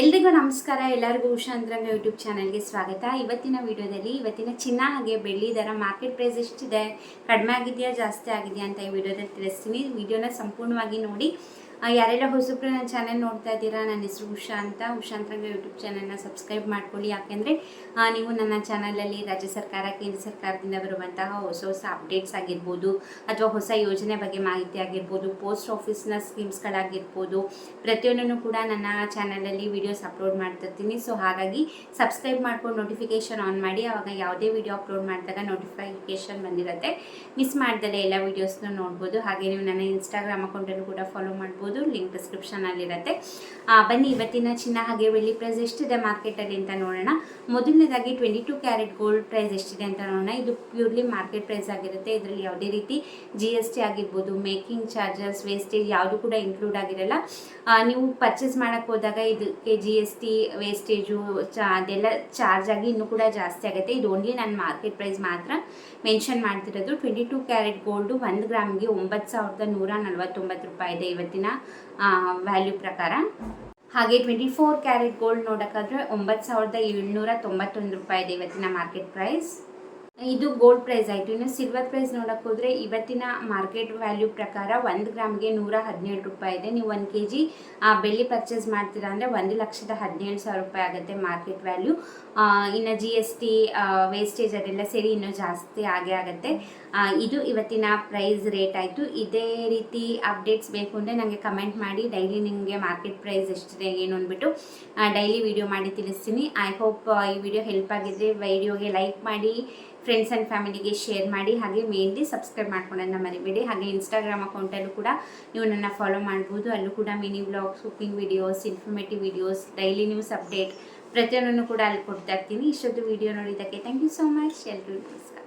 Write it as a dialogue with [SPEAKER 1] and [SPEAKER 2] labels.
[SPEAKER 1] ಎಲ್ರಿಗೂ ನಮಸ್ಕಾರ, ಎಲ್ಲರಿಗೂ ಉಷಾ ಅಂತರಂಗ ಯೂಟ್ಯೂಬ್ ಚಾನಲ್ಗೆ ಸ್ವಾಗತ. ಇವತ್ತಿನ ವಿಡಿಯೋದಲ್ಲಿ, ಇವತ್ತಿನ ಚಿನ್ನ ಹಾಗೆ ಬೆಳ್ಳಿ ದರ ಮಾರ್ಕೆಟ್ ಪ್ರೈಸ್ ಎಷ್ಟಿದೆ, ಕಡಿಮೆ ಆಗಿದೆಯಾ, ಜಾಸ್ತಿ ಆಗಿದೆಯಾ ಅಂತ ಈ ವಿಡಿಯೋದಲ್ಲಿ ತಿಳಿಸ್ತೀನಿ. ವಿಡಿಯೋನ ಸಂಪೂರ್ಣವಾಗಿ ನೋಡಿ. ಯಾರೆಲ್ಲ ಹೊಸಬ್ರು ನನ್ನ ಚಾನಲ್ ನೋಡ್ತಾ ಇದ್ದೀರಾ, ನನ್ನ ಹೆಸರು ಉಷಾ ಅಂತ. ಉಷಾ ಅಂತರಂಗ ಯೂಟ್ಯೂಬ್ ಚಾನಲ್ನ ಸಬ್ಸ್ಕ್ರೈಬ್ ಮಾಡ್ಕೊಳ್ಳಿ. ಯಾಕೆಂದರೆ ನೀವು ನನ್ನ ಚಾನಲಲ್ಲಿ ರಾಜ್ಯ ಸರ್ಕಾರ, ಕೇಂದ್ರ ಸರ್ಕಾರದಿಂದ ಬರುವಂತಹ ಹೊಸ ಹೊಸ ಅಪ್ಡೇಟ್ಸ್ ಆಗಿರ್ಬೋದು, ಅಥವಾ ಹೊಸ ಯೋಜನೆ ಬಗ್ಗೆ ಮಾಹಿತಿ ಆಗಿರ್ಬೋದು ಪೋಸ್ಟ್ ಆಫೀಸ್ನ ಸ್ಕೀಮ್ಸ್ಗಳಾಗಿರ್ಬೋದು ಪ್ರತಿಯೊಂದನ್ನು ಕೂಡ ನನ್ನ ಚಾನಲಲ್ಲಿ ವೀಡಿಯೋಸ್ ಅಪ್ಲೋಡ್ ಮಾಡ್ತಿರ್ತೀನಿ ಸೊ ಹಾಗಾಗಿ ಸಬ್ಸ್ಕ್ರೈಬ್ ಮಾಡ್ಕೊಂಡು ನೋಟಿಫಿಕೇಶನ್ ಆನ್ ಮಾಡಿ. ಆವಾಗ ಯಾವುದೇ ವಿಡಿಯೋ ಅಪ್ಲೋಡ್ ಮಾಡಿದಾಗ ನೋಟಿಫಿಕೇಶನ್ ಬಂದಿರುತ್ತೆ. ಮಿಸ್ ಮಾಡ್ದಲೇ ಎಲ್ಲ ವೀಡಿಯೋಸ್ನ ನೋಡ್ಬೋದು. ಹಾಗೆ ನೀವು ನನ್ನ ಇನ್ಸ್ಟಾಗ್ರಾಮ್ ಅಕೌಂಟನ್ನು ಕೂಡ ಫಾಲೋ ಮಾಡ್ಬೋದು. ಲಿಂಕ್ ಡಿಸ್ಕ್ರಿಪ್ಷನಲ್ಲಿರುತ್ತೆ ಬನ್ನಿ, ಇವತ್ತಿನ ಚಿನ್ನ ಹಾಗೆ ಬೆಳ್ಳಿ ಪ್ರೈಸ್ ಎಷ್ಟಿದೆ ಮಾರ್ಕೆಟಲ್ಲಿ ಅಂತ ನೋಡೋಣ. ಮೊದಲನೇದಾಗಿ twenty two carat gold price ಎಷ್ಟಿದೆ ಅಂತ ನೋಡೋಣ. ಇದು ಪ್ಯೂರ್ಲಿ ಮಾರ್ಕೆಟ್ ಪ್ರೈಸ್ ಆಗಿರುತ್ತೆ. ಇದರಲ್ಲಿ ಯಾವುದೇ ರೀತಿ ಜಿ ಎಸ್ ಟಿ ಆಗಿರ್ಬೋದು ಮೇಕಿಂಗ್ ಚಾರ್ಜಸ್ ವೇಸ್ಟೇಜ್ ಯಾವುದು ಕೂಡ ಇನ್ಕ್ಲೂಡ್ ಆಗಿರಲ್ಲ. ನೀವು ಪರ್ಚೇಸ್ ಮಾಡೋಕ್ಕೆ ಹೋದಾಗ ಇದಕ್ಕೆ ಜಿ ಎಸ್ ಟಿ ವೇಸ್ಟೇಜು ಚಾ, ಅದೆಲ್ಲ ಚಾರ್ಜ್ ಆಗಿ ಇನ್ನೂ ಕೂಡ ಜಾಸ್ತಿ ಆಗುತ್ತೆ. ಇದು ಓನ್ಲಿ ನಾನು ಮಾರ್ಕೆಟ್ ಪ್ರೈಸ್ ಮಾತ್ರ ಮೆನ್ಷನ್ ಮಾಡ್ತಿರೋದು. ಟ್ವೆಂಟಿ ಟು ಕ್ಯಾರೆಟ್ ಗೋಲ್ಡು ಒಂದು ಗ್ರಾಮ್ಗೆ ಒಂಬತ್ತು ಸಾವಿರದ ನೂರ ನಲ್ವತ್ತೊಂಬತ್ತು ರೂಪಾಯಿ ಇದೆ ಇವತ್ತಿನ ವ್ಯಾಲ್ಯೂ ಪ್ರಕಾರ. ಹಾಗೆ ಟ್ವೆಂಟಿ ಫೋರ್ ಕ್ಯಾರೆಟ್ ಗೋಲ್ಡ್ ನೋಡೋಕ್ಕಾದ್ರೆ ಒಂಬತ್ತು ಸಾವಿರದ ಏಳ್ನೂರ ತೊಂಬತ್ತೊಂದು ರೂಪಾಯಿ ಇದೆ ಇವತ್ತಿನ ಮಾರ್ಕೆಟ್ ಪ್ರೈಸ್ ಇದು ಗೋಲ್ಡ್ ಪ್ರೈಸ್ ಆಯಿತು. ಇನ್ನು ಸಿಲ್ವರ್ ಪ್ರೈಸ್ ನೋಡಕ್ಕೆ ಹೋದರೆ ಇವತ್ತಿನ ಮಾರ್ಕೆಟ್ ವ್ಯಾಲ್ಯೂ ಪ್ರಕಾರ ಒಂದು ಗ್ರಾಮ್ಗೆ ನೂರ ಹದಿನೇಳು ರೂಪಾಯಿ ಇದೆ. ನೀವು ಒಂದು ಕೆ ಜಿ ಬೆಳ್ಳಿ ಪರ್ಚೇಸ್ ಮಾಡ್ತೀರಾ ಅಂದರೆ ಒಂದು ಲಕ್ಷದ ಹದಿನೇಳು ಸಾವಿರ ರೂಪಾಯಿ ಆಗುತ್ತೆ ಮಾರ್ಕೆಟ್ ವ್ಯಾಲ್ಯೂ ಇನ್ನು ಜಿ ಎಸ್ ಟಿ ವೇಸ್ಟೇಜ್ ಅದೆಲ್ಲ ಸೇರಿ ಇನ್ನೂ ಜಾಸ್ತಿ ಆಗೇ ಆಗುತ್ತೆ. ಇದು ಇವತ್ತಿನ ಪ್ರೈಸ್ ರೇಟ್ ಆಯಿತು. ಇದೇ ರೀತಿ ಅಪ್ಡೇಟ್ಸ್ ಬೇಕು ಅಂದರೆ ನನಗೆ ಕಮೆಂಟ್ ಮಾಡಿ. ಡೈಲಿ ನಿಮಗೆ ಮಾರ್ಕೆಟ್ ಪ್ರೈಸ್ ಎಷ್ಟಿದೆ, ಏನು ಅಂದ್ಬಿಟ್ಟು ಡೈಲಿ ವಿಡಿಯೋ ಮಾಡಿ ತಿಳಿಸ್ತೀನಿ. ಐ ಹೋಪ್ ಈ ವಿಡಿಯೋ ಹೆಲ್ಪ್ ಆಗಿದ್ರೆ ವಿಡಿಯೋಗೆ ಲೈಕ್ ಮಾಡಿ. ಫ್ರೆಂಡ್ಸ್ ಆ್ಯಂಡ್ ಫ್ಯಾಮಿಲಿಗೆ ಶೇರ್ ಮಾಡಿ, ಹಾಗೆ ಮೇನ್ಲಿ ಸಬ್ಸ್ಕ್ರೈಬ್ ಮಾಡ್ಕೊಳ್ಳೋದನ್ನ ಮರಿಬೇಡಿ. ಹಾಗೆ ಇನ್ಸ್ಟಾಗ್ರಾಮ್ ಅಕೌಂಟಲ್ಲೂ ಕೂಡ ನೀವು ನನ್ನ ಫಾಲೋ ಮಾಡ್ಬೋದು. ಅಲ್ಲೂ ಕೂಡ mini blogs cooking videos informative videos daily news update ಪ್ರತಿಯೊಂದನ್ನು ಕೂಡ ಅಲ್ಲಿ ಕೊಡ್ತಾ ಇರ್ತೀನಿ. ಇಷ್ಟೊತ್ತು ವಿಡಿಯೋ ನೋಡಿದ್ದಕ್ಕೆ ಥ್ಯಾಂಕ್ ಯು ಸೋ ಮಚ್ ಎಲ್ರಿಗೂ ನಮಸ್ಕಾರ.